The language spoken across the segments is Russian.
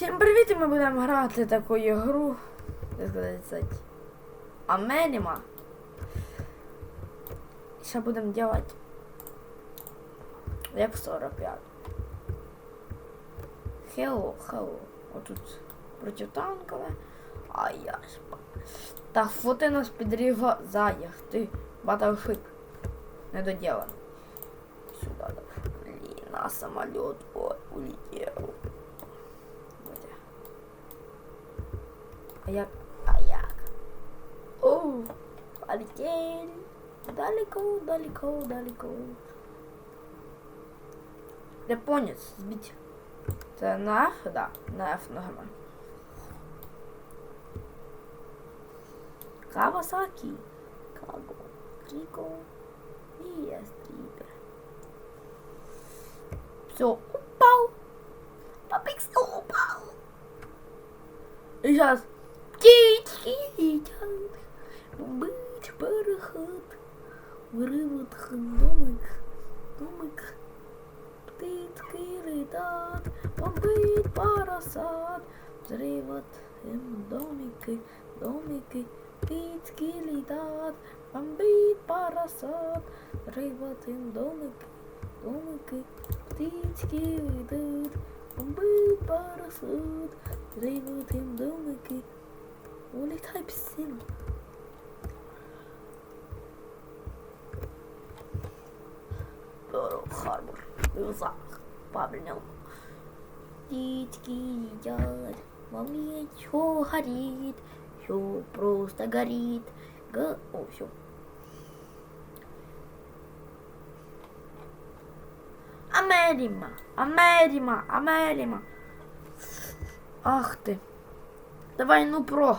Всім привіт! Ми будемо грати таку ігру. Як сказати, Амеліма. Ще будемо делать як в 45. Hello, hello. Отут протитанкове. А я ж. Та фото нас підріга заєх. Ти батлшип. Недоділений. Сюда. да. Блін, на самоліт. Ой, улетів. Ayak. Ayak. Oh. Balik yan. Dali ko, dali ko, dali ko. Японець, збіть. Це на F? Да, на F ногами. Кавасакі. Каго. Кіко. І я стріпер. Все, упав. Папікс упав. І зараз птички. Быть пароход. Вырывают домик. Домик. Птички летят. Бомбить паросад. Взрыват им домики. Домики. Птички летят. Бомбить паросад. Взрыват им домики. Домики. Птички летят. Бомбить паросад. Взрыват им домики. Only type sim. Pearl Harbor. Uzak. Babylon. Дед едят, маме все горит, все просто горит. Г... О, все. Америма, Америма, Америма. Ах ты. Давай, ну про.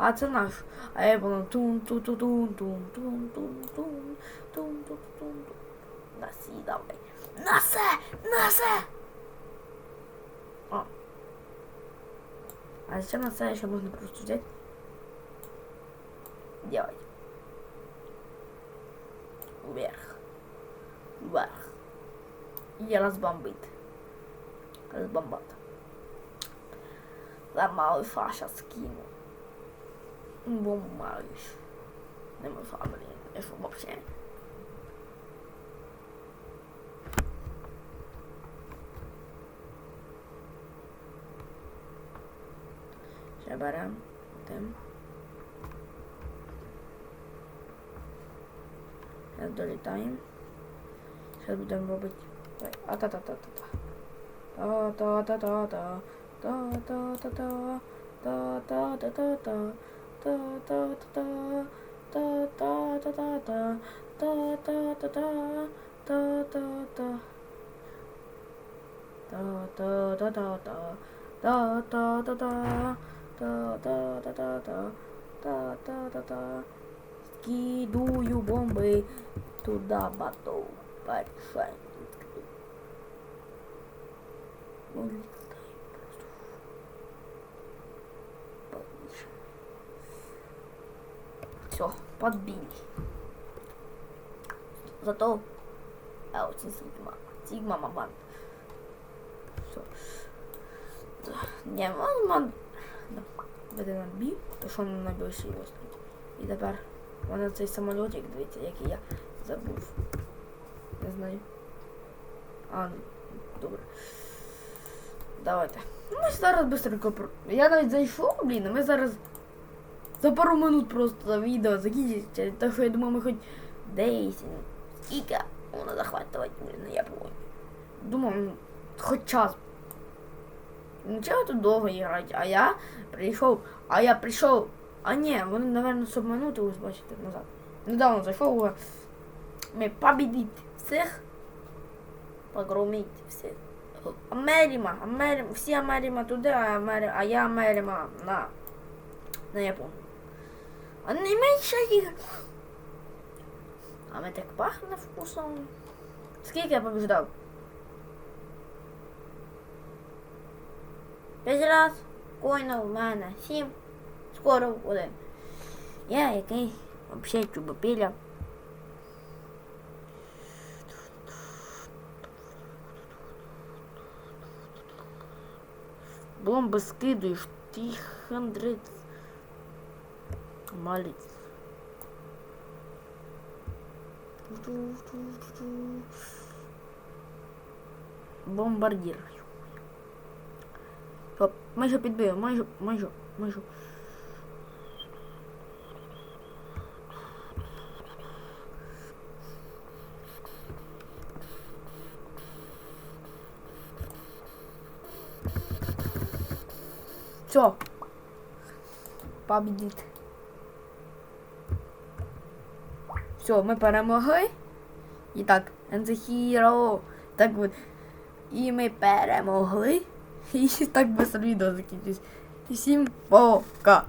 atanaş. Aí bana tum tum tum tum tum tum tum tum tum tum tum Nasıl iyi davay? nasce Nasıl? Ó. A gente chama essa chamando para os sujeitos. E olha. Ver. Ver. E elas bombitam. Elas bombatam. Da mal e faixa esquina. um bom mais na minha família. Eu sou Bob Chan. Забираем. Там. Сейчас долетаем. Сейчас будем робить. А-та-та-та-та-та. Та-та-та-та-та. Та-та-та-та. Та-та-та-та-та. Скидую бомбы туда, бату, большой. Улица. Все, подбили. Зато а очень сигма. Сигма маман. Все. Не, он ман. Веде на бі, то що на найбільший острів. І тепер мене цей самольотик, дивіться, який я забув. Не знаю. А, ну, добре. Давайте. Ну, Ми зараз быстренько. Я навіть зайшов, блін, а ми зараз за пару минут просто відео закінчиться. Так що я думаю, ми хоч 10. Скільки воно захватувати, блін, ну, я помню. Думав, ну, хоч час. Ну чого тут довго грати? А я прийшов, а я прийшов. А ні, вони, напевно, щоб минути ось бачите назад. Недавно зайшов. е, Ми побідіть всіх. Погроміть всіх. Америма, Америма, всі Америма туди, а, Амери, а я Америма на, на Японію. А не менше їх. А ми так пахне вкусом. Скільки я побіждав? П'ять раз. Коїна в мене. Сім. Скоро буде. Я який взагалі чубопіля. Бомби скидуєш, ти хандрит. Малець. Бомбардір. Оп, майже підбив, майже, майже, майже. Все. Победит. Все, ми перемогли. І так, and the hero. Так от. І ми перемогли. І так без відео закінчусь. І всім пока.